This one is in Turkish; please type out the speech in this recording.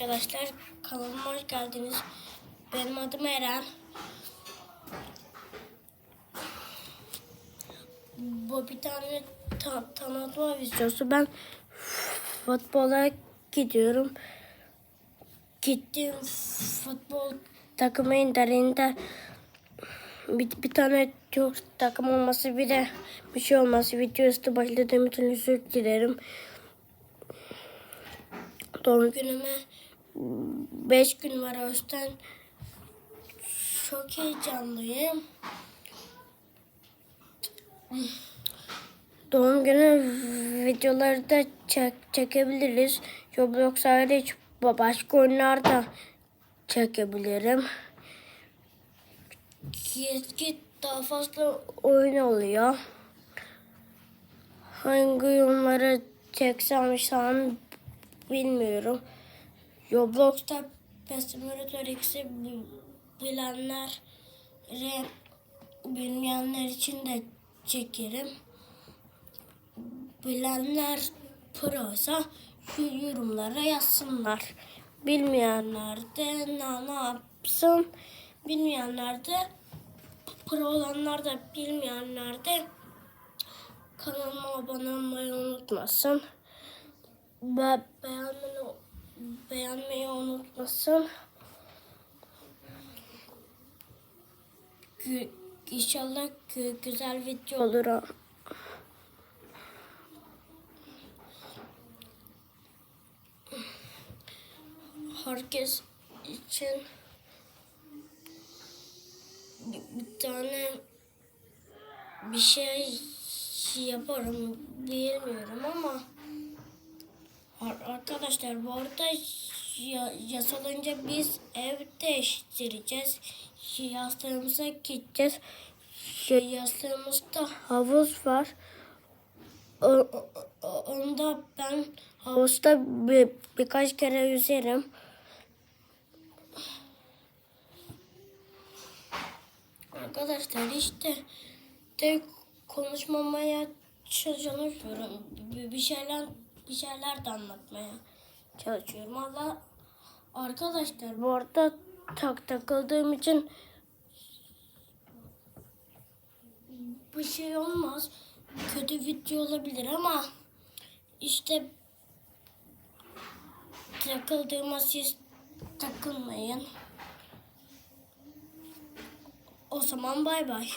arkadaşlar. Kanalıma hoş geldiniz. Benim adım Eren. Bu bir tane ta- tanıtma videosu. Ben futbola gidiyorum. Gittiğim futbol takımı Inter. Inter bir, bir tane çok takım olması bir de bir şey olması videosu başladığım için özür dilerim. Doğum günüme 5 gün var o yüzden çok heyecanlıyım. Doğum günü videoları da çek, çekebiliriz. Roblox hariç ba- başka oyunlar da çekebilirim. Git git daha fazla oyun oluyor. Hangi oyunları çeksem şu an bilmiyorum. Roblox'ta Pet Simulator X'i bi- bilenler ve bilmeyenler için de çekerim. Bilenler prosa şu yorumlara yazsınlar. Bilmeyenler de ne, ne yapsın? Bilmeyenler de pro olanlar da bilmeyenler de kanalıma abone olmayı unutmasın. Be beğenmeyi, beğenmeyi unutmasın. Gü İnşallah gü- güzel video olur. Herkes için bir tane bir şey yaparım bilmiyorum ama Arkadaşlar bu arada ya, yasalınca biz ev değiştireceğiz. Yastığımıza gideceğiz. Ya, yastığımızda havuz var. O, o- onda ben havuzda bir, birkaç kere yüzerim. Arkadaşlar işte de konuşmamaya çalışıyorum. Bir şeyler bir şeyler de anlatmaya çalışıyorum. Allah arkadaşlar bu arada tak takıldığım için bir şey olmaz. Kötü video olabilir ama işte takıldığıma siz takılmayın. O zaman bay bay.